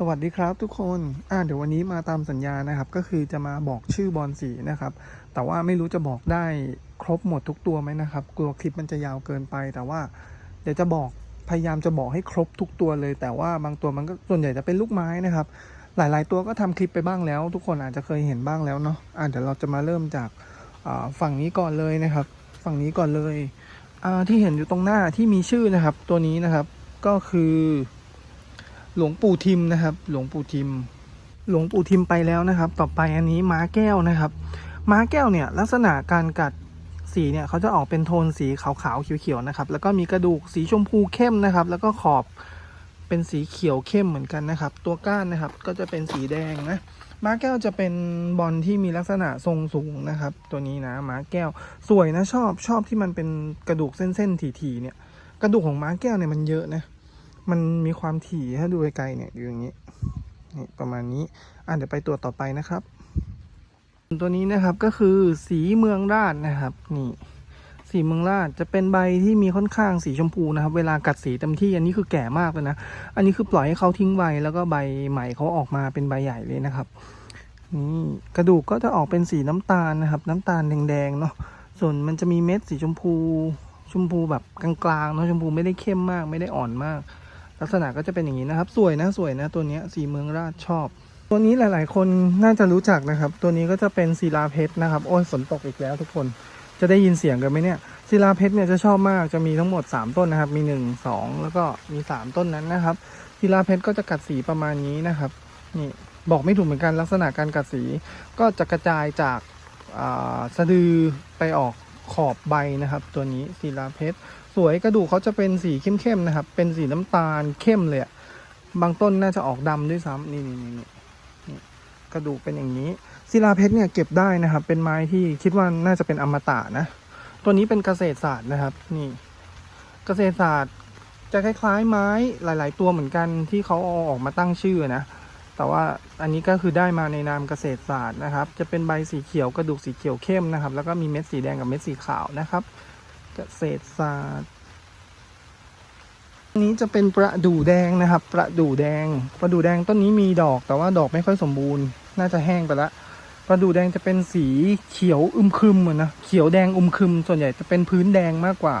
สวัสดีครับทุกคน อ่าเดี๋ยววันนี้มาตามสัญญานะครับ ก็คือจะมาบอกชื่อบอลสีนะครับ แต่ว่าไม่รู้จะบอกได้ครบหมดทุกตัวไหมนะครับ กลัวคลิปมันจะยาวเกินไป แต่ว่าเดี๋ยวจะบอกพยายามจะบอกให้ครบทุกตัวเลย แต่ว่าบางตัวมันก็ส่วนใหญ่จะเป็นลูกไม้นะครับ หลาย ๆ ตัวก็ทำคลิปไปบ้างแล้ว ทุกคนอาจจะเคยเห็นบ้างแล้วเนาะ อ่าเดี๋ยวเราจะมาเริ่มจากอ่าฝั่งนี้ก่อนเลยนะครับ ฝั่งนี้ก่อนเลยอ่าที่เห็นอยู่ตรงหน้าที่มีชื่อนะครับ ตัวนี้นะครับ ก็คือ หลวงปู่ทิมนะครับ หลวงปู่ทิม หลวงปู่ทิมไปแล้วนะครับ ต่อไปอันนี้ม้าแก้วนะครับ ม้าแก้วเนี่ยลักษณะการกัดสีเนี่ยเขาจะออกเป็นโทนสีขาวๆเขียวๆนะครับ แล้วก็มีกระดูกสีชมพูเข้มนะครับ แล้วก็ขอบเป็นสีเขียวเข้มเหมือนกันนะครับ ตัวก้านนะครับก็จะเป็นสีแดงนะม้าแก้วจะเป็นบอลที่มีลักษณะทรงสูงนะครับ ตัวนี้นะม้าแก้วสวยนะชอบชอบที่มันเป็นกระดูกเส้นๆถี่ๆเนี่ย กระดูกของม้าแก้วเนี่ยมันเยอะนะ มันมีความถี่ถ้าดูไกลๆเนี่ยอยู่อย่างนี้นี่ประมาณนี้อะเดี๋ยวไปตัวต่อไปนะครับ ตัวนี้นะครับก็คือสีเมืองราชนะครับ นี่ สีเมืองราชจะเป็นใบที่มีค่อนข้างสีชมพูนะครับ เวลากัดสีเต็มที่อันนี้คือแก่มากเลยนะอันนี้คือปล่อยให้เขาทิ้งใบแล้วก็ใบใหม่เขาออกมาเป็นใบใหญ่เลยนะครับนี่กระดูกก็จะออกเป็นสีน้ำตาลนะครับ น้ำตาลแดงๆเนาะส่วนมันจะมีเม็ดสีชมพู ชมพูแบบกลางๆเนาะชมพูไม่ได้เข้มมาก ไม่ได้อ่อนมาก ลักษณะก็จะเป็นอย่างนี้นะครับ สวยนะสวยนะตัวนี้สีเมืองราชชอบ ตัวนี้หลาย ๆ คนน่าจะรู้จักนะครับ ตัวนี้ก็จะเป็นศิลาเพชรนะครับ โอ้ยฝนตกอีกแล้วทุกคนจะได้ยินเสียงกันไหมเนี่ยศิลาเพชรเนี่ยจะชอบมากจะมีทั้งหมด 3 ต้นนะครับ มี 1 2 แล้วก็มี 3 ต้นนั้นนะครับศิลาเพชรก็จะกัดสีประมาณนี้นะครับนี่บอกไม่ถูกเหมือนกันลักษณะการกัดสี ก็จะกระจายจากอ่าสะดือไปออกขอบใบนะครับ ตัวนี้ศิลาเพชร สวยกระดูกเขาจะเป็นสีเข้มๆนะครับ เป็นสีน้ำตาลเข้มเลยอะบางต้นน่าจะออกดำด้วยซ้ำนี่นี่นี่นี่นี่กระดูกเป็นอย่างนี้ศิลาเพชรเนี่ยเก็บได้นะครับ เป็นไม้ที่คิดว่าน่าจะเป็นอมตะนะ ตัวนี้เป็นเกษตรศาสตร์นะครับ นี่ เกษตรศาสตร์จะคล้ายๆไม้หลาย ๆ ตัวเหมือนกันที่เขาเอาออกมาตั้งชื่อนะแต่ว่าอันนี้ก็คือได้มาในนามเกษตรศาสตร์นะครับ จะเป็นใบสีเขียวกระดูกสีเขียวเข้มนะครับ แล้วก็มีเม็ดสีแดงกับเม็ดสีขาวนะครับ เกษตรศาสตร์นี้จะเป็นประดู่แดงนะครับ ประดู่แดง ประดู่แดงต้นนี้มีดอกแต่ว่าดอกไม่ค่อยสมบูรณ์ น่าจะแห้งไปละประดู่แดงจะเป็นสีเขียวอึมครึมเหมือนนะเขียวแดงอึมครึม ส่วนใหญ่จะเป็นพื้นแดงมากกว่า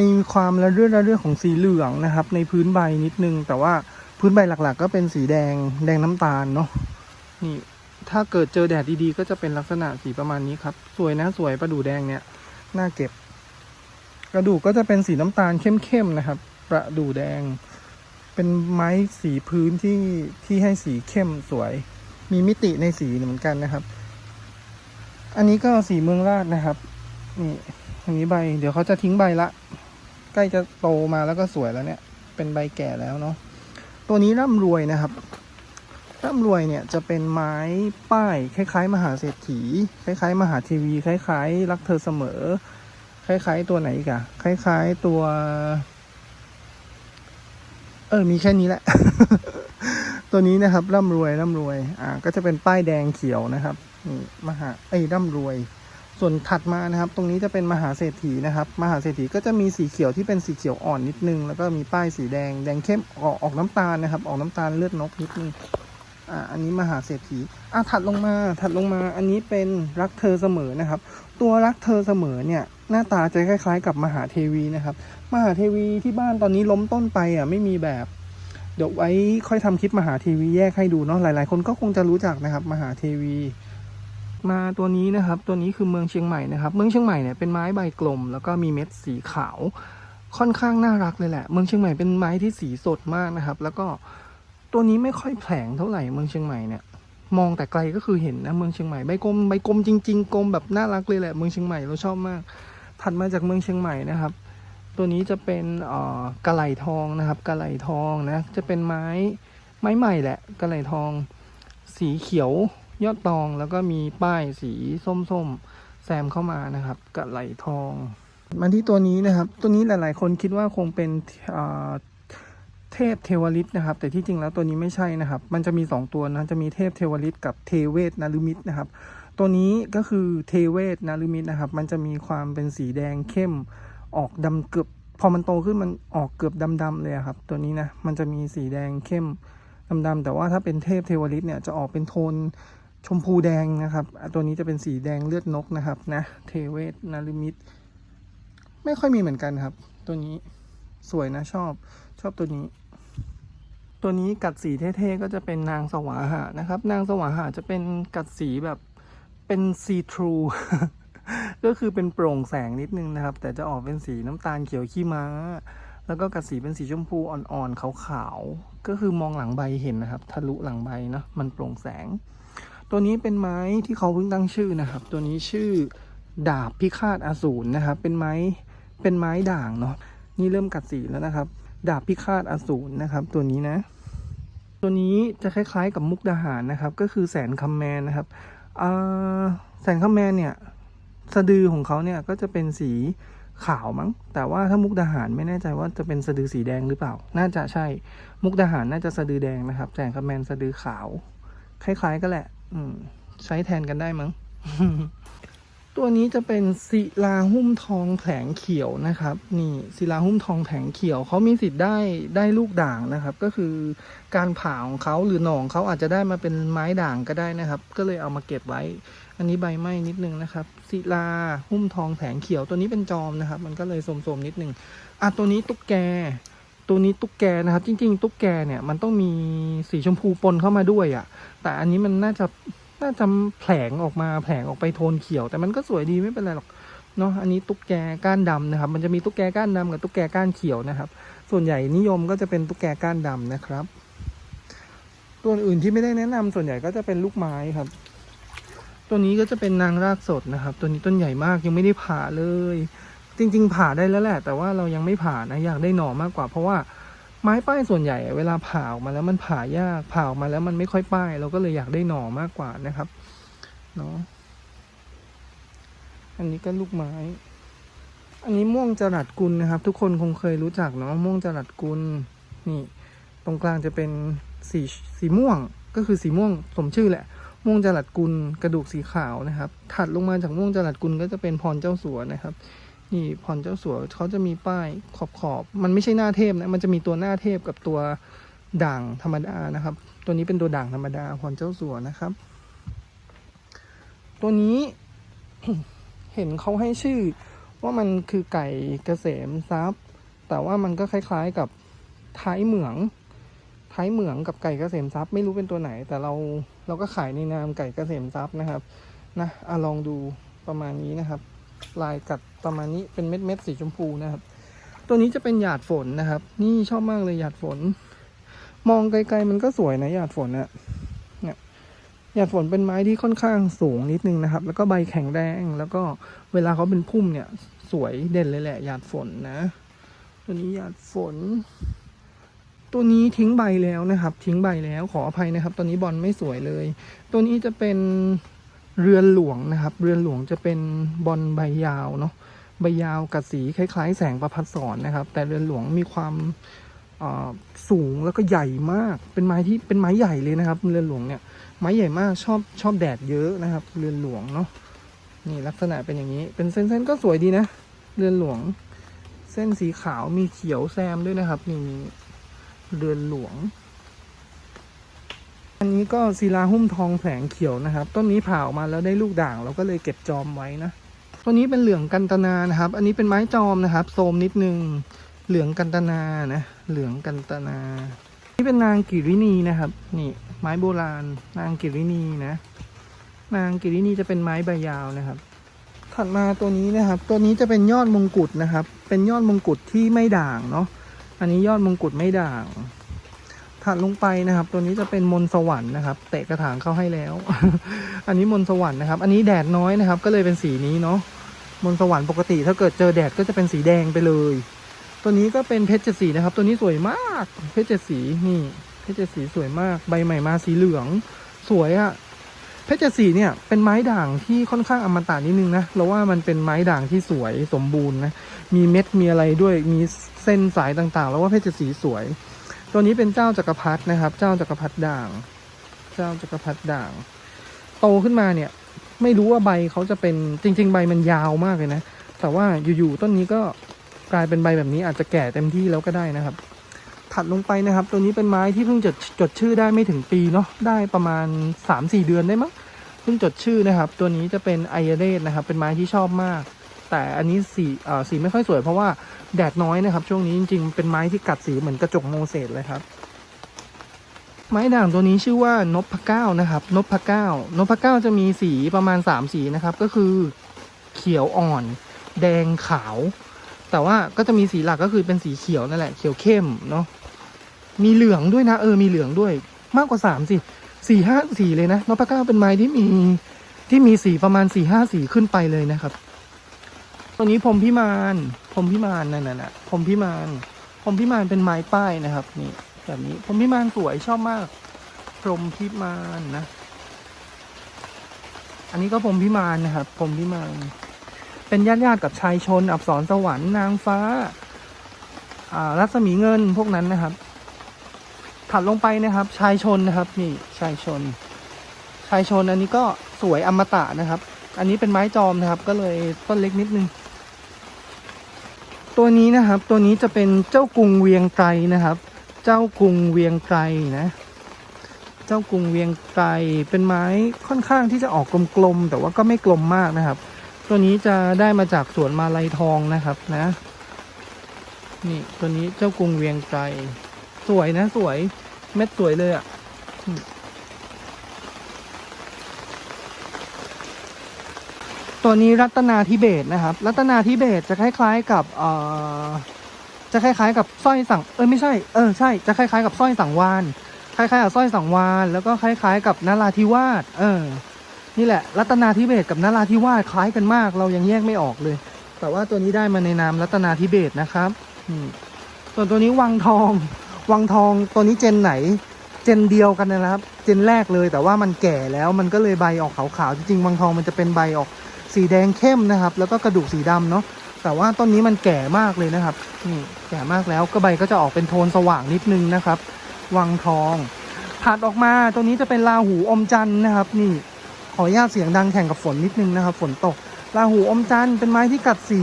มีความระเรื่อระเรื่อของสีเหลืองนะครับ ในพื้นใบนิดนึง แต่ว่าพื้นใบหลักๆ ก็เป็นสีแดงแดงน้ำตาลเนาะนี่ถ้าเกิดเจอแดดดีๆ ก็จะเป็นลักษณะสีประมาณนี้ครับ สวยนะสวยประดู่แดงเนี่ยน่าเก็บ กระดูกก็จะเป็นสีน้ำตาลเข้มๆนะครับ ประดูแดง เป็นไม้สีพื้นที่ที่ให้สีเข้มสวย มีมิติในสีเหมือนกันนะครับ อันนี้ก็สีเมืองราชนะครับ นี่อันนี้ใบ เดี๋ยวเขาจะทิ้งใบละ ใกล้จะโตมาแล้วก็สวยแล้วเนี่ย เป็นใบแก่แล้วเนาะ ตัวนี้ร่ำรวยนะครับ ร่ำรวยเนี่ยจะเป็นไม้ป้าย คล้าย ๆ มหาเศรษฐี คล้าย ๆ มหาเทวี คล้าย ๆ รักเธอเสมอ คล้าย ๆ ตัวไหนอีกอะคล้าย ๆ ตัว เออ มีแค่นี้แหละ ตัวนี้นะครับ ร่ำรวยร่ำรวย อ่า ก็จะเป็นป้ายแดงเขียวนะครับนี่มหาเอ้ยร่ำรวย ส่วนถัดมานะครับ ตรงนี้จะเป็นมหาเศรษฐีนะครับ มหาเศรษฐีก็จะมีสีเขียวที่เป็นสีเขียวอ่อนนิดนึง แล้วก็มีป้ายสีแดงแดงเข้มออกออกน้ำตาลนะครับ ออกน้ำตาลเลือดนกนิดนึง อ่าอันนี้มหาเศรษฐีอะถัดลงมาถัดลงมาอันนี้เป็นรักเธอเสมอนะครับ ตัวรักเธอเสมอเนี่ยหน้าตาจะคล้ายๆ กับมหาเทวีนะครับ มหาเทวีที่บ้านตอนนี้ล้มต้นไปอะไม่มีแบบเดี๋ยวไว้ค่อยทำคลิปมหาเทวีแยกให้ดูเนาะหลายๆ คนก็คงจะรู้จักนะครับ มหาเทวี มาตัวนี้นะครับ ตัวนี้คือเมืองเชียงใหม่นะครับ เมืองเชียงใหม่เนี่ยเป็นไม้ใบกลม แล้วก็มีเม็ดสีขาวค่อนข้างน่ารักเลยแหละ เมืองเชียงใหม่เป็นไม้ที่สีสดมากนะครับ แล้วก็ ตัวนี้ไม่ค่อยแผลงเท่าไหร่เมืองเชียงใหม่เนี่ยมองแต่ไกลก็คือเห็นนะเมืองเชียงใหม่ใบกลมใบกลมจริงๆกลมแบบน่ารักเลยแหละเมืองเชียงใหม่เราชอบมาก ถัดมาจากเมืองเชียงใหม่นะครับ ตัวนี้จะเป็นอ่อกระไหลทองนะครับกระไหลทองนะจะเป็นไม้ไม้ใหม่แหละกระไหลทอง สีเขียวยอดตองแล้วก็มีป้ายสีส้มๆแซมเข้ามานะครับกระไหลทองมาที่ตัวนี้นะครับ ตัวนี้หลายๆ คนคิดว่าคงเป็น เทพเทวฤทธิ์นะครับ แต่ที่จริงแล้วตัวนี้ไม่ใช่นะครับ มันจะมีสองตัวนะจะมีเทพเทวฤทธิ์กับเทเวศนารุมิตรนะครับ ตัวนี้ก็คือเทเวศนารุมิตรนะครับ มันจะมีความเป็นสีแดงเข้มออกดำเกือบพอมันโตขึ้นมันออกเกือบดำๆเลยครับ ตัวนี้นะมันจะมีสีแดงเข้มดำๆแต่ว่าถ้าเป็นเทพเทวฤทธิ์เนี่ยจะออกเป็นโทนชมพูแดงนะครับ ตัวนี้จะเป็นสีแดงเลือดนกนะครับนะเทเวศนาริมิตไม่ค่อยมีเหมือนกันครับ ตัวนี้สวยนะชอบชอบตัวนี้ ตัวนี้กัดสีเท่ๆก็จะเป็นนางสวาหะนะครับ นางสวาหะจะเป็นกัดสีแบบเป็นซีทรูก็คือเป็นโปร่งแสงนิดนึงนะครับ แต่จะออกเป็นสีน้ำตาลเขียวขี้ม้า แล้วก็กัดสีเป็นสีชมพูอ่อนๆขาวๆก็คือมองหลังใบเห็นนะครับ ทะลุหลังใบเนาะมันโปร่งแสง ตัวนี้เป็นไม้ที่เขาเพิ่งตั้งชื่อนะครับ ตัวนี้ชื่อดาบพิฆาตอสูรนะครับ เป็นไม้เป็นไม้ด่างเนาะนี่เริ่มกัดสีแล้วนะครับ ดาบพิฆาตอสูรนะครับ ตัวนี้นะ ตัวนี้จะคล้ายๆกับมุกดาหารนะครับ ก็คือแสนคำแมนนะครับแสนคำแมนเนี่ยสะดือของเขาเนี่ยก็จะเป็นสีขาวมั้ง แต่ว่าถ้ามุกดาหารไม่แน่ใจว่าจะเป็นสะดือสีแดงหรือเปล่า น่าจะใช่ มุกดาหารน่าจะสะดือแดงนะครับ แสนคำแมนสะดือขาว คล้ายๆกันแหละ อืม ใช้แทนกันได้มั้ง ตัวนี้จะเป็นศิลาหุ้มทองแผลงเขียวนะครับ นี่ศิลาหุ้มทองแผลงเขียวเขามีสิทธิ์ได้ได้ลูกด่างนะครับ ก็คือการผ่าของเขาหรือหนองเขาอาจจะได้มาเป็นไม้ด่างก็ได้นะครับ ก็เลยเอามาเก็บไว้ อันนี้ใบไหม้นิดนึงนะครับศิลาหุ้มทองแผงเขียวตัวนี้เป็นจอมนะครับ มันก็เลยโสมๆนิดนึงอะตัวนี้ตุ๊กแก ตัวนี้ตุ๊กแกนะครับ จริง ๆ ตุ๊กแกเนี่ยมันต้องมีสีชมพูปนเข้ามาด้วยอะ่ะ แต่อันนี้มันน่าจะ น่าจะแผลงออกมาแผลงออกไปโทนเขียว แต่มันก็สวยดีไม่เป็นไรหรอกเนาะอันนี้ตุ๊กแกก้านดำนะครับ มันจะมีตุ๊กแกก้านดำกับตุ๊กแกก้านเขียวนะครับ ส่วนใหญ่นิยมก็จะเป็นตุ๊กแกก้านดำนะครับ ตัวอื่นที่ไม่ได้แนะนำส่วนใหญ่ก็จะเป็นลูกไม้ครับ ตัวนี้ก็จะเป็นนางรากสดนะครับ ตัวนี้ต้นใหญ่มากยังไม่ได้ผ่าเลย จริง ๆ ผ่าได้แล้วแหละ แต่ว่าเรายังไม่ผ่านะอยากได้หน่อมากกว่าเพราะว่า ไม้ป้ายส่วนใหญ่เวลาผ่าออกมาแล้วมันผ่ายากผ่าออกมาแล้วมันไม่ค่อยป้าย เราก็เลยอยากได้หน่อมากกว่านะครับเนาะอันนี้ก็ลูกไม้ อันนี้ม่วงจรัดกุลนะครับ ทุกคนคงเคยรู้จักเนาะม่วงจรัดกุลนี่ตรงกลางจะเป็นสีสีม่วงก็คือสีม่วงสมชื่อแหละ ม่วงจรัดกุลกระดูกสีขาวนะครับ ถัดลงมาจากม่วงจรัดกุลก็จะเป็นพรเจ้าสัวนะครับ นี่พรเจ้าสัวเขาจะมีป้ายขอบขอบๆมันไม่ใช่หน้าเทพนะมันจะมีตัวหน้าเทพกับตัวด่างธรรมดานะครับ ตัวนี้เป็นตัวด่างธรรมดาพรเจ้าสัวนะครับ ตัวนี้เห็นเขาให้ชื่อ ว่ามันคือไก่เกษมทรัพย์ แต่ว่ามันก็คล้ายๆกับท้ายเหมืองท้ายเหมืองกับไก่เกษมทรัพย์ไม่รู้เป็นตัวไหน แต่เราเราก็ขายในนามไก่เกษมทรัพย์นะครับนะอะลองดูประมาณนี้นะครับ ลายกัดประมาณนี้เป็นเม็ดเม็ดสีชมพูนะครับ ตัวนี้จะเป็นหยาดฝนนะครับ นี่ชอบมากเลยหยาดฝน มองไกลๆมันก็สวยนะหยาดฝนอะเนี่ยหยาดฝนเป็นไม้ที่ค่อนข้างสูงนิดนึงนะครับ แล้วก็ใบแข็งแรงแล้วก็เวลาเขาเป็นพุ่มเนี่ย สวยเด่นเลยแหละหยาดฝนนะ ตัวนี้หยาดฝน ตัวนี้ทิ้งใบแล้วนะครับ ทิ้งใบแล้วขออภัยนะครับตัวนี้บอลไม่สวยเลย ตัวนี้จะเป็น เรือนหลวงนะครับ เรือนหลวงจะเป็นบอลใบยาวเนาะใบยาวกับสีคล้าย ๆ แสงประพัดสอนนะครับ แต่เรือนหลวงมีความสูงแล้วก็ใหญ่มาก เป็นไม้ที่เป็นไม้ใหญ่เลยนะครับ เรือนหลวงเนี่ยไม้ใหญ่มากชอบชอบแดดเยอะนะครับ เรือนหลวงเนาะนี่ลักษณะเป็นอย่างนี้ เป็นเส้นๆก็สวยดีนะ เรือนหลวง เส้นสีขาวมีเขียวแซมด้วยนะครับนี่เรือนหลวง อันนี้ก็ศิลาหุ้มทองแผลงเขียวนะครับ ต้นนี้ผ่าออกมาแล้วได้ลูกด่างเราก็เลยเก็บจอมไว้นะตัวนี้เป็นเหลืองกันตนานะครับ อันนี้เป็นไม้จอมนะครับโทมนิดนึงเหลืองกันตนานะเหลืองกันตนา นี่เป็นนางกิรินีนะครับ นี่ไม้โบราณ นางกิรินีนะ นางกิรินีจะเป็นไม้ใบยาวนะครับ ถัดมาตัวนี้นะครับ ตัวนี้จะเป็นยอดมงกุฎนะครับ เป็นยอดมงกุฎที่ไม่ด่างเนาะอันนี้ยอดมงกุฎไม่ด่าง ถัดลงไปนะครับ ตัวนี้จะเป็นมนสวรรค์นะครับ เตะกระถางเข้าให้แล้ว อันนี้มนสวรรค์นะครับ อันนี้แดดน้อยนะครับ ก็เลยเป็นสีนี้เนาะมนสวรรค์ปกติ ถ้าเกิดเจอแดดก็จะเป็นสีแดงไปเลย ตัวนี้ก็เป็นเพชรเจ็ดสีนะครับ ตัวนี้สวยมาก เพชรเจ็ดสีนี่เพชรเจ็ดสีสวยมาก ใบใหม่มาสีเหลือง สวยอะเพชรเจ็ดสีเนี่ยเป็นไม้ด่างที่ค่อนข้างอมตะนิดนึงนะเราว่ามันเป็นไม้ด่างที่สวยสมบูรณ์นะมีเม็ดมีอะไรด้วยมีเส้นสายต่างๆ แล้วว่าเพชรเจ็ดสีสวย ตัวนี้เป็นเจ้าจักรพรรดินะครับ เจ้าจักรพรรดิด่าง เจ้าจักรพรรดิด่าง โตขึ้นมาเนี่ย ไม่รู้ว่าใบเขาจะเป็นจริง ๆ ใบมันยาวมากเลยนะ แต่ว่าอยู่ๆต้นนี้ก็กลายเป็นใบแบบนี้อาจจะแก่เต็มที่แล้วก็ได้นะครับ ถัดลงไปนะครับ ตัวนี้เป็นไม้ที่เพิ่งจดจดชื่อได้ไม่ถึงปีเนาะได้ประมาณ 3-4 เดือนได้มั้งเพิ่งจดชื่อนะครับ ตัวนี้จะเป็นไอเรสนะครับ เป็นไม้ที่ชอบมาก แต่อันนี้สีสีไม่ค่อยสวยเพราะว่าแดดน้อยนะครับ ช่วงนี้จริงๆเป็นไม้ที่กัดสีเหมือนกระจกโมเสสเลยครับ ไม้ด่างตัวนี้ชื่อว่านพเก้านะครับนพเก้านพเก้าจะมีสีประมาณ3สีนะครับ ก็คือเขียวอ่อน แดงขาว แต่ว่าก็จะมีสีหลักก็คือเป็นสีเขียวนั่นแหละเขียวเข้มเนาะมีเหลืองด้วยนะเออมีเหลืองด้วย มากกว่าสามสิสี่ห้าสีเลยนะนพเก้าเป็นไม้ที่มีที่มีสีประมาณสี่ห้าสีขึ้นไปเลยนะครับ ตัวนี้พรมพิมานพรมพิมานนั่นน่ะพรมพิมานพรมพิมานเป็นไม้ป้ายนะครับ นี่แบบนี้พรมพิมานสวยชอบมาก พรมพิมานนะ อันนี้ก็พรมพิมานนะครับพรมพิมาน เป็นญาติญาติกับชายชน อับสรสวรรค์นางฟ้า อ่า รัศมีเงินพวกนั้นนะครับ ถัดลงไปนะครับ ชายชนนะครับ นี่ชายชน ชายชนอันนี้ก็สวยอมตะนะครับ อันนี้เป็นไม้จอมนะครับ ก็เลยต้นเล็กนิดนึง ตัวนี้นะครับตัวนี้จะเป็นเจ้ากรุงเวียงไกรนะครับ เจ้ากรุงเวียงไกรนะ เจ้ากรุงเวียงไกรเป็นไม้ค่อนข้างที่จะออกกลมๆแต่ว่าก็ไม่กลมมากนะครับ ตัวนี้จะได้มาจากสวนมาลัยทองนะครับนะนี่ตัวนี้เจ้ากรุงเวียงไกรสวยนะสวยเม็ดสวยเลยอะ่ะอืม ตัวนี้รัตนาทิเบตนะครับ รัตนาทิเบตจะคล้าย ๆ กับเอ่อจะคล้าย ๆ กับสร้อยสังเออไม่ใช่เออใช่จะคล้ายๆกับสร้อยสังวานคล้ายๆกับสร้อยสังวานแล้วก็คล้าย ๆ กับนาราธิวาสเออ นี่แหละ รัตนาธิเบศกับนาราธิวาสคล้ายกันมาก เรายังแยกไม่ออกเลย แต่ว่าตัวนี้ได้มาในนามรัตนาธิเบศนะครับส่วนตัวนี้วังทองวังทองตัวนี้เจนไหน เจนเดียวกันนะครับ เจนแรกเลยแต่ว่ามันแก่แล้วมันก็เลยใบออกขาวๆจริงๆวังทองมันจะเป็นใบออก สีแดงเข้มนะครับ แล้วก็กระดูกสีดำเนาะแต่ว่าต้นนี้มันแก่มากเลยนะครับนี่แก่มากแล้วก็ใบก็จะออกเป็นโทนสว่างนิดนึงนะครับ วังทองถัดออกมาตัวนี้จะเป็นลาหูอมจันทร์นะครับ นี่ขออนุญาตเสียงดังแข่งกับฝนนิดนึงนะครับ ฝนตกราหูอมจันทร์เป็นไม้ที่กัดสี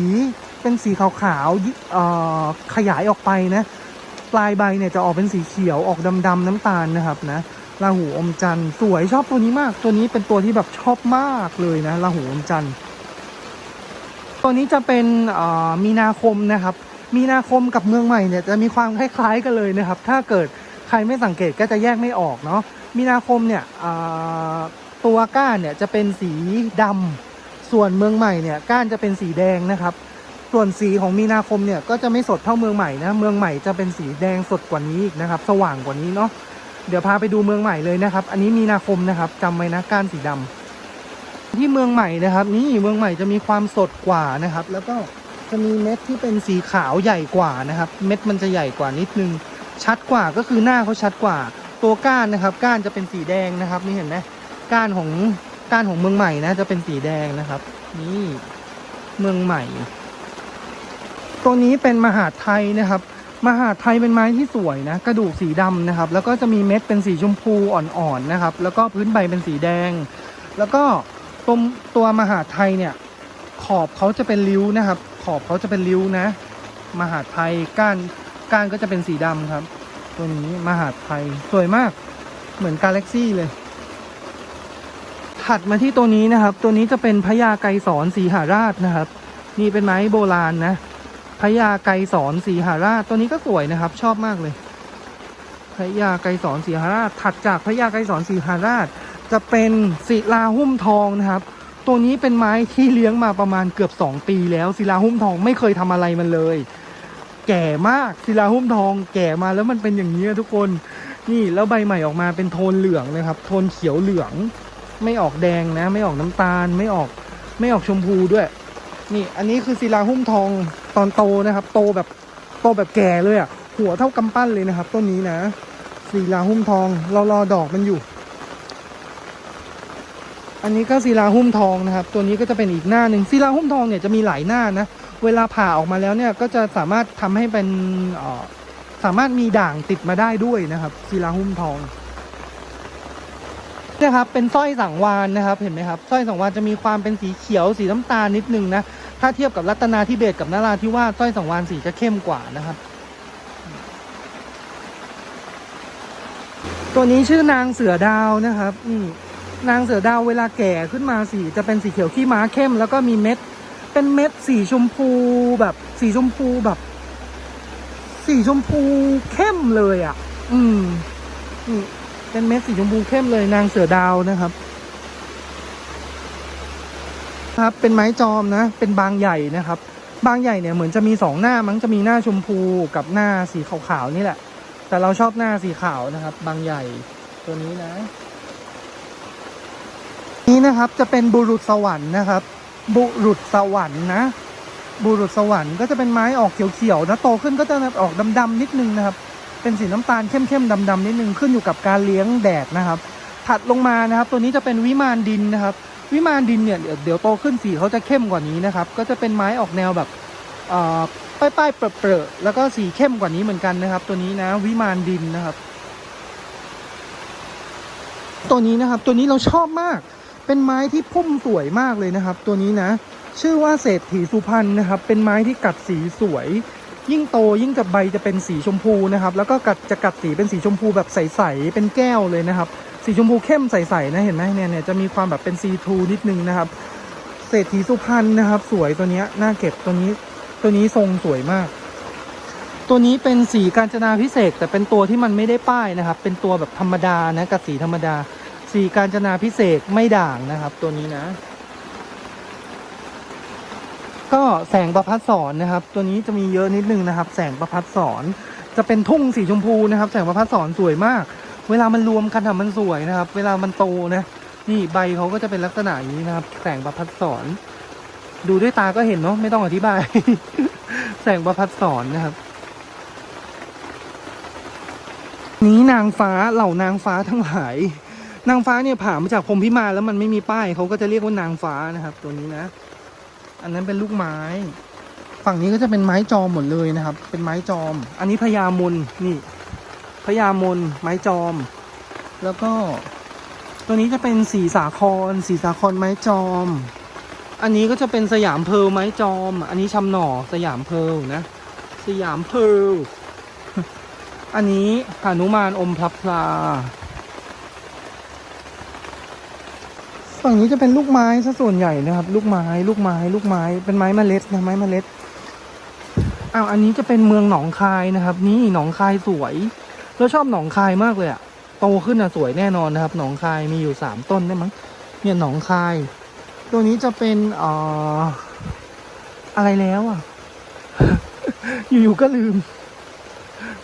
เป็นสีขาวๆขยายออกไปนะ ปลายใบเนี่ยจะออกเป็นสีเขียวออกดำๆน้ำตาลนะครับนะ ราหูอมจันทร์สวยชอบตัวนี้มาก ตัวนี้เป็นตัวที่แบบชอบมากเลยนะราหูอมจันทร์ตัวนี้จะเป็นมีนาคมนะครับ มีนาคมกับเมืองใหม่เนี่ยจะมีความคล้ายๆกันเลยนะครับ ถ้าเกิดใครไม่สังเกตก็จะแยกไม่ออกเนาะมีนาคมเนี่ยตัวก้านเนี่ยจะเป็นสีดำส่วนเมืองใหม่เนี่ยก้านจะเป็นสีแดงนะครับ ส่วนสีของมีนาคมเนี่ยก็จะไม่สดเท่าเมืองใหม่นะเมืองใหม่จะเป็นสีแดงสดกว่านี้อีกนะครับ สว่างกว่านี้เนาะ เดี๋ยวพาไปดูเมืองใหม่เลยนะครับ อันนี้มีนาคมนะครับจำไว้นะก้านสีดำที่เมืองใหม่นะครับ นี่เมืองใหม่จะมีความสดกว่านะครับ แล้วก็จะมีเม็ดที่เป็นสีขาวใหญ่กว่านะครับ เม็ดมันจะใหญ่กว่านิดนึง ชัดกว่าก็คือหน้าเขาชัดกว่า ตัวก้านนะครับ ก้านจะเป็นสีแดงนะครับ นี่เห็นไหมก้านของก้านของเมืองใหม่นะจะเป็นสีแดงนะครับ นี่เมืองใหม่ตัวนี้เป็นมหาดไทยนะครับ มหาไทยเป็นไม้ที่สวยนะ กระดูกสีดำนะครับ แล้วก็จะมีเม็ดเป็นสีชมพูอ่อนๆนะครับ แล้วก็พื้นใบเป็นสีแดง แล้วก็ตรงตัวมหาไทยเนี่ย ขอบเขาจะเป็นริ้วนะครับ ขอบเขาจะเป็นริ้วนะ มหาไทยก้านก้านก็จะเป็นสีดำครับ ตัวนี้มหาไทยสวยมากเหมือนกาแล็กซี่เลย ถัดมาที่ตัวนี้นะครับ ตัวนี้จะเป็นพญาไกรสอนสีหาราชนะครับ นี่เป็นไม้โบราณนะ พญาไกสอนสีหาราชตัวนี้ก็สวยนะครับ ชอบมากเลยพญาไกสอนสีหาราชถัดจากพญาไกสอนสีหาราช จะเป็นศิลาหุ้มทองนะครับ ตัวนี้เป็นไม้ที่เลี้ยงมาประมาณเกือบ 2 ปีแล้วศิลาหุ้มทองไม่เคยทำอะไรมันเลย แก่มากศิลาหุ้มทอง แก่มาแล้วมันเป็นอย่างนี้ทุกคนนี่แล้วใบใหม่ออกมาเป็นโทนเหลืองเลยครับ โทนเขียวเหลือง ไม่ออกแดงนะ ไม่ออกน้ำตาลไม่ออกไม่ออกชมพูด้วย นี่อันนี้คือศิลาหุ้มทอง ตอนโตนะครับ โตแบบโตแบบแก่เลยอะ่ะ หัวเท่ากำปั้นเลยนะครับ ต้นนี้นะศิลาหุ้มทองเรารอดอกมันอยู่ อันนี้ก็ศิลาหุ้มทองนะครับ ตัวนี้ก็จะเป็นอีกหน้าหนึ่งศิลาหุ้มทองเนี่ยจะมีหลายหน้านะเวลาผ่าออกมาแล้วเนี่ยก็จะสามารถทำให้เป็นสามารถมีด่างติดมาได้ด้วยนะครับศิลาหุ้มทองนะครับเป็นสร้อยสังวานนะครับเห็นไหมครับสร้อยสังวานจะมีความเป็นสีเขียวสีน้ำตาลนิดนึงนะ ถ้าเทียบกับรัตนาทิเบตกับนาราธิวาสสร้อยสังวานสีจะเข้มกว่านะครับ ตัวนี้ชื่อนางเสือดาวนะครับนี่นางเสือดาวเวลาแก่ขึ้นมาสีจะเป็นสีเขียวขี้ม้าเข้ม แล้วก็มีเม็ด เป็นเม็ดสีชมพูแบบ สีชมพูแบบ สีชมพูเข้มเลยอะ อืมนี่เป็นเม็ดสีชมพูเข้มเลยนางเสือดาวนะครับ ครับ เป็นไม้จอมนะ เป็นบางใหญ่นะครับ บางใหญ่เนี่ยเหมือนจะมีสองหน้ามั้งจะมีหน้าชมพูกับหน้าสีขาวๆนี่แหละ แต่เราชอบหน้าสีขาวนะครับ บางใหญ่ตัวนี้นะ นี้นะครับจะเป็นบุรุษสวรรค์นะครับ บุรุษสวรรค์นะ บุรุษสวรรค์ก็จะเป็นไม้ออกเขียวๆนะโตขึ้นก็จะออกดำๆนิดนึงนะครับ เป็นสีน้ำตาลเข้มๆดำๆนิดนึงขึ้นอยู่กับการเลี้ยงแดดนะครับ ถัดลงมานะครับ ตัวนี้จะเป็นวิมานดินนะครับ วิมานดินเนี่ยเดี๋ยวโตขึ้นสีเขาจะเข้มกว่านี้นะครับ ก็จะเป็นไม้ออกแนวแบบเอ่อป้ายๆเปรอะๆแล้วก็สีเข้มกว่านี้เหมือนกันนะครับ ตัวนี้นะวิมานดินนะครับ ตัวนี้นะครับตัวนี้เราชอบมาก เป็นไม้ที่พุ่มสวยมากเลยนะครับ ตัวนี้นะ ชื่อว่าเศรษฐีสุพรรณนะครับ เป็นไม้ที่กัดสีสวย ยิ่งโตยิ่งกับใบจะเป็นสีชมพูนะครับ แล้วก็กัดจะกัดสีเป็นสีชมพูแบบใสๆเป็นแก้วเลยนะครับ สีชมพูเข้มใสๆนะเห็นไหมเนี่ยเนี่ยจะมีความแบบเป็นซีทูนิดนึงนะครับเศรษฐีสุพรรณนะครับ สวยตัวเนี้ยน่าเก็บตัวนี้ ตัวนี้ทรงสวยมาก ตัวนี้เป็นสีกาญจนาพิเศษแต่เป็นตัวที่มันไม่ได้ป้ายนะครับ เป็นตัวแบบธรรมดานะกับสีธรรมดา สีกาญจนาพิเศษไม่ด่างนะครับ ตัวนี้นะ ก็แสงประพัดสอนนะครับ ตัวนี้จะมีเยอะนิดนึงนะครับ แสงประพัดสอนจะเป็นทุ่งสีชมพูนะครับ แสงประพัดสอนสวยมาก เวลามันรวมกันทำมันสวยนะครับ เวลามันโตนะ นี่ใบเขาก็จะเป็นลักษณะอย่างนี้นะครับ แสงประพัดสอน ดูด้วยตาก็เห็นเนาะไม่ต้องอธิบาย แสงประพัดสอนนะครับ นี้นางฟ้าเหล่านางฟ้าทั้งหลาย นางฟ้าเนี่ยผ่ามาจากพรมพิมานแล้วมันไม่มีป้ายเขาก็จะเรียกว่านางฟ้านะครับ ตัวนี้นะ อันนั้นเป็นลูกไม้ ฝั่งนี้ก็จะเป็นไม้จอมหมดเลยนะครับ เป็นไม้จอม อันนี้พญามนนี่ พญามนไม้จอม แล้วก็ตัวนี้จะเป็นสีสาคร สีสาครไม้จอม อันนี้ก็จะเป็นสยามเพลไม้จอม อันนี้ชำหน่อสยามเพลนะ สยามเพลอันนี้หานุมานอมพลับพลาฝั่งนี้จะเป็นลูกไม้ซะส่วนใหญ่นะครับ ลูกไม้ ลูกไม้ ลูกไม้ เป็นไม้เมล็ดนะไม้เมล็ดอ้าวอันนี้จะเป็นเมืองหนองคายนะครับ นี่หนองคายสวย เราชอบหนองคายมากเลยอะโตขึ้นอะสวยแน่นอนนะครับ หนองคายมีอยู่สามต้นได้มั้งเนี่ยหนองคาย ตัวนี้จะเป็นอ่ออะไรแล้วอะอยู่ๆก็ลืม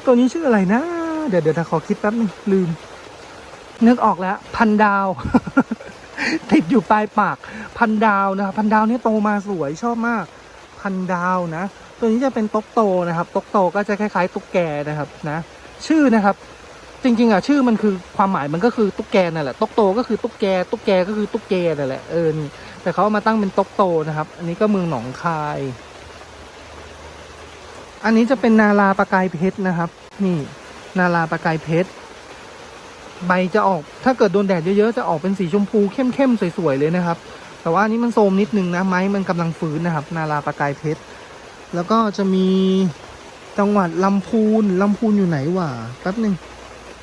ตัวนี้ชื่ออะไรนะ เดี๋ยวเดี๋ยวขอคิดแป๊บนึงลืม นึกออกแล้ว พันดาว ติดอยู่ปลายปาก พันดาวนะครับพันดาวนี่โตมาสวยชอบมาก พันดาวนะ ตัวนี้จะเป็นต๊กโตนะครับต๊กโตก็จะคล้ายๆตุ๊กแกนะครับ นะ ชื่อนะครับ จริง ๆอะชื่อมันคือความหมายมันก็คือตุ๊กแกนั่นแหละต๊กโตก็คือตุ๊กแกตุ๊กแกก็คือตุ๊กแกนั่นแหละเออนี่แต่เขามาตั้งเป็นต๊กโตนะครับ อันนี้ก็เมืองหนองคาย อันนี้จะเป็นนาลาประกายเพชรนะครับ นี่ นาลาประกายเพชรใบจะออกถ้าเกิดโดนแดดเยอะๆจะออกเป็นสีชมพูเข้มๆสวยๆเลยนะครับ แต่ว่าอันนี้มันโทมนิดนึงนะไม้มันกำลังฟื้นนะครับ นาราประกายเพชรแล้วก็จะมี จังหวัดลำพูนลำพูนอยู่ไหนวะแป๊บหนึ่ง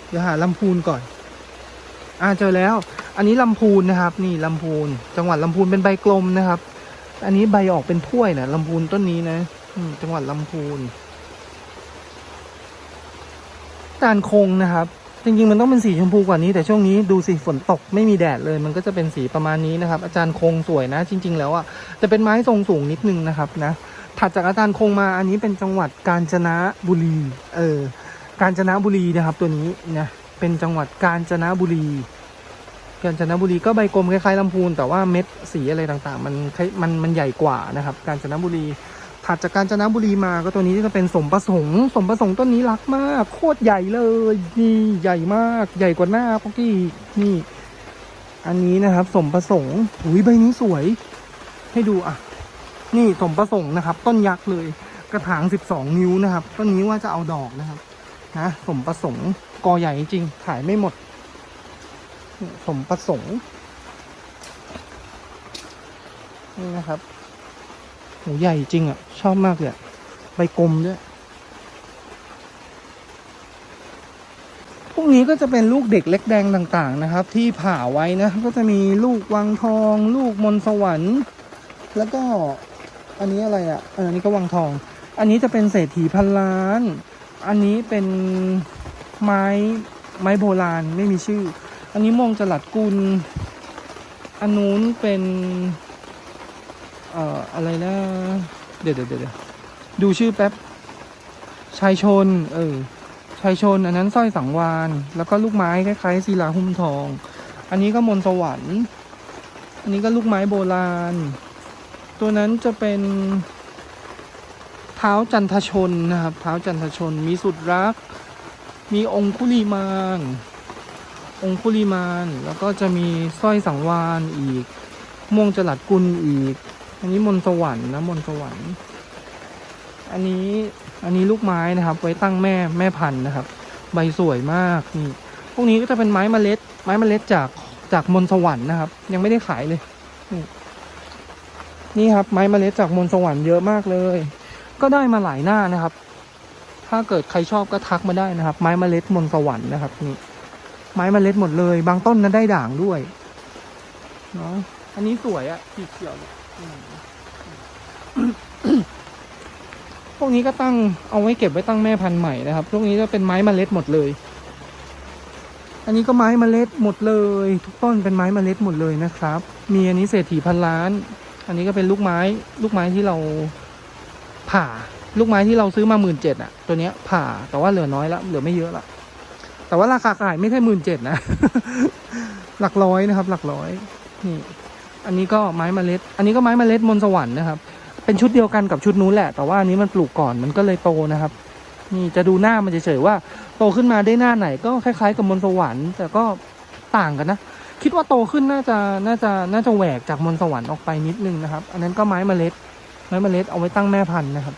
เดี๋ยวหาลำพูนก่อน อ่าเจอแล้ว อันนี้ลำพูนนะครับ นี่ลำพูน จังหวัดลำพูนเป็นใบกลมนะครับ อันนี้ใบออกเป็นถ้วยนะลำพูนต้นนี้นะจังหวัดลำพูนตาลคงนะครับ จริงๆมันต้องเป็นสีชมพูกว่านี้ แต่ช่วงนี้ดูสิฝนตกไม่มีแดดเลย มันก็จะเป็นสีประมาณนี้นะครับ อาจารย์คงสวยนะ จริง ๆ แล้วอะจะเป็นไม้ทรงสูงนิดนึงนะครับนะ ถัดจากอาจารย์คงมาอันนี้เป็นจังหวัดกาญจนบุรี เออกาญจนบุรีนะครับ ตัวนี้นะเป็นจังหวัดกาญจนบุรีกาญจนบุรีก็ใบกลมคล้ายๆลำพูนแต่ว่าเม็ดสีอะไรต่างๆ มันคล้ายมันมันใหญ่กว่านะครับ กาญจนบุรีถัดจากกาญจนบุรีมาก็ตัวนี้จะเป็นสมประสงค์ สมประสงค์ต้นนี้รักมาก โคตรใหญ่เลยนี่ใหญ่มาก ใหญ่กว่าหน้าพวกกี้นี่ อันนี้นะครับ สมประสงค์อุ้ยใบนี้สวย ให้ดูอะ นี่สมประสงค์นะครับ ต้นยักษ์เลยกระถางสิบสองนิ้วนะครับ ต้นนี้ว่าจะเอาดอกนะครับนะสมประสงค์กอใหญ่จริงขายไม่หมด สมประสงค์นี่นะครับโหใหญ่จริงอะ ชอบมากเลยใบกลมด้วยโอ้วกนี้ก็จะเป็นลูกเด็กเล็กแดงต่างๆนะครับ ที่ผ่าไว้นะ ก็จะมีลูกวังทอง ลูกมนสวรรค์ แล้วก็ อันนี้อะไรอะ อันนี้ก็วังทอง อันนี้จะเป็นเศรษฐีพันล้าน อันนี้เป็นไม้ไม้โบราณไม่มีชื่อ อันนี้มงจลัดกุล อันนู้นเป็นเอ่ออะไรนะเดี๋ยวเดี๋ยวเดี๋ยวดูชื่อแป๊บชายชน เออชายชน อันนั้นสร้อยสังวาน แล้วก็ลูกไม้คล้ายๆศิลาหุ้มทอง อันนี้ก็มนสวรรค์ อันนี้ก็ลูกไม้โบราณ ตัวนั้นจะเป็นเท้าจันทชนนะครับเท้าจันทชนมีสุดรัก มีองคุลีมานองคุลีมานแล้วก็จะมีสร้อยสังวานอีก ม่วงจลัดกุลอีก อันนี้มนสวรรค์นะมนสวรรค์ อันนี้อันนี้ลูกไม้นะครับ ไว้ตั้งแม่แม่พันธุ์นะครับ ใบสวยมากนี่พวกนี้ก็จะเป็นไม้เมล็ด ไม้เมล็ดจากจากมนสวรรค์นะครับ ยังไม่ได้ขายเลยนี่ นี่ครับไม้เมล็ดจากมนสวรรค์เยอะมากเลย ก็ได้มาหลายหน้านะครับ ถ้าเกิดใครชอบก็ทักมาได้นะครับ ไม้เมล็ดมนสวรรค์นะครับนี่ไม้เมล็ดหมดเลย บางต้นนั้นได้ด่างด้วยเนาะอันนี้สวยอะสีเขียวเนี่ยพวกนี้ก็ตั้งเอาไว้เก็บไว้ตั้งแม่พันธุ์ใหม่นะครับ พวกนี้จะเป็นไม้เมล็ดหมดเลย อันนี้ก็ไม้เมล็ดหมดเลย ทุกต้นเป็นไม้เมล็ดหมดเลยนะครับ มีอันนี้เศรษฐีพันล้าน อันนี้ก็เป็นลูกไม้ลูกไม้ที่เราผ่าลูกไม้ที่เราซื้อมาหมื่นเจ็ดอะ ตัวเนี้ยผ่าแต่ว่าเหลือน้อยละเหลือไม่เยอะละแต่ว่าราคาขายไม่ใช่หมื่นเจ็ดนะ หลักร้อยนะครับ หลักร้อยนี่ อันนี้ก็ไม้เมล็ด อันนี้ก็ไม้เมล็ดมนสวรรค์นะครับ เป็นชุดเดียวกันกับชุดนู้นแหละ แต่ว่าอันนี้มันปลูกก่อนมันก็เลยโตนะครับ นี่จะดูหน้ามันเฉยๆว่า โตขึ้นมาได้หน้าไหน ก็คล้ายๆกับมนสวรรค์ แต่ก็ต่างกันนะ คิดว่าโตขึ้นน่าจะน่าจะน่าจะแหวกจากมนสวรรค์ออกไปนิดนึงนะครับ อันนั้นก็ไม้เมล็ด ไม้เมล็ดเอาไว้ตั้งแม่พันธุ์นะครับ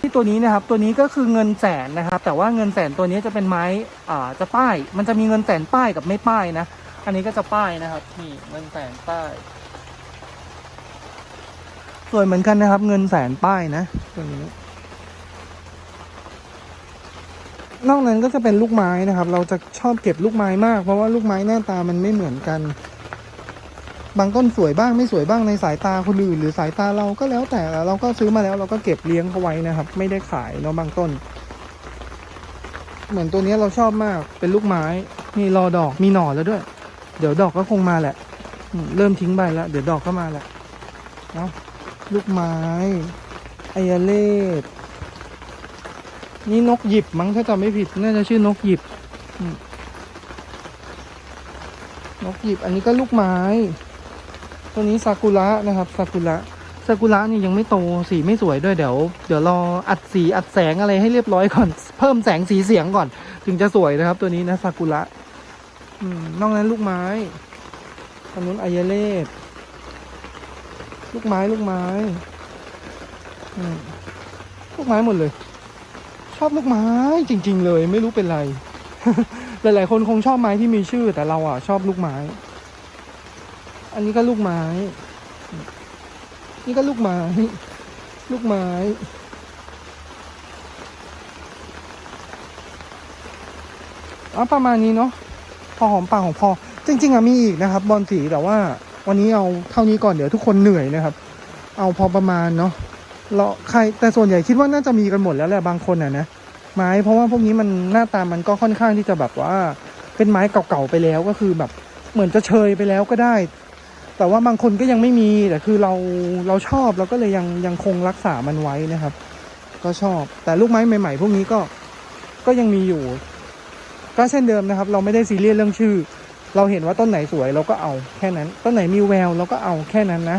ที่ตัวนี้นะครับ ตัวนี้ก็คือเงินแสนนะครับ แต่ว่าเงินแสนตัวนี้จะเป็นไม้อ่าจะป้าย มันจะมีเงินแสนป้ายกับไม่ป้ายนะ อันนี้ก็จะป้ายนะครับนี่เงินแสนป้ายสวยเหมือนกันนะครับ เงินแสนป้ายนะตัวนี้ นอกนั้นก็จะเป็นลูกไม้นะครับ เราจะชอบเก็บลูกไม้มาก เพราะว่าลูกไม้หน้าตามันไม่เหมือนกัน บางต้นสวยบ้างไม่สวยบ้างในสายตาคนอื่นหรือสายตาเราก็แล้วแต่เราก็ซื้อมาแล้วเราก็เก็บเลี้ยงเขาไว้นะครับ ไม่ได้ขายเนาะบางต้น เหมือนตัวนี้เราชอบมากเป็นลูกไม้มีรอดอกมีหน่อแล้วด้วย เดี๋ยวดอกก็คงมาแหละเริ่มทิ้งใบแล้วเดี๋ยวดอกก็มาแหละเนาะลูกไม้ไอยาเลด นี่นกหยิบมั้งถ้าจำไม่ผิดน่าจะชื่อนกหยิบ นกหยิบอันนี้ก็ลูกไม้ ตัวนี้ซากุระนะครับซากุระซากุระนี่ยังไม่โตสีไม่สวยด้วยเดี๋ยว เดี๋ยวรออัดสีอัดแสงอะไรให้เรียบร้อยก่อน เพิ่มแสงสีเสียงก่อน ถึงจะสวยนะครับ ตัวนี้นะซากุระอนอกนั้นลูกไม้ตอนนู้นอายเลดลูกไม้ลูกไม้ลูกไม้หมดเลย ชอบลูกไม้จริง ๆ เลยไม่รู้เป็นไร หลาย ๆ คนคงชอบไม้ที่มีชื่อ แต่เราอะชอบลูกไม้ อันนี้ก็ลูกไม้ นี่ก็ลูกไม้ ลูกไม้อ๋อประมาณนี้เนาะพอหอมปากของพอ จริง ๆอะมีอีกนะครับ บอลสีแต่ว่า วันนี้เอาเท่านี้ก่อนเดี๋ยวทุกคนเหนื่อยนะครับ เอาพอประมาณเนาะ เราใครแต่ส่วนใหญ่คิดว่าน่าจะมีกันหมดแล้วแหละบางคนอะนะไม้เพราะว่าพวกนี้มันหน้าตามันก็ค่อนข้างที่จะแบบว่า เป็นไม้เก่าๆไปแล้วก็คือแบบเหมือนจะเชยไปแล้วก็ได้ แต่ว่าบางคนก็ยังไม่มีแต่คือเราเราชอบเราก็เลยยังยังคงรักษามันไว้นะครับ ก็ชอบ แต่ลูกไม้ใหม่ ๆ พวกนี้ก็ก็ยังมีอยู่ ก็เช่นเดิมนะครับ เราไม่ได้ซีเรียสเรื่องชื่อ เราเห็นว่าต้นไหนสวยเราก็เอาแค่นั้น ต้นไหนมีแววเราก็เอาแค่นั้นนะ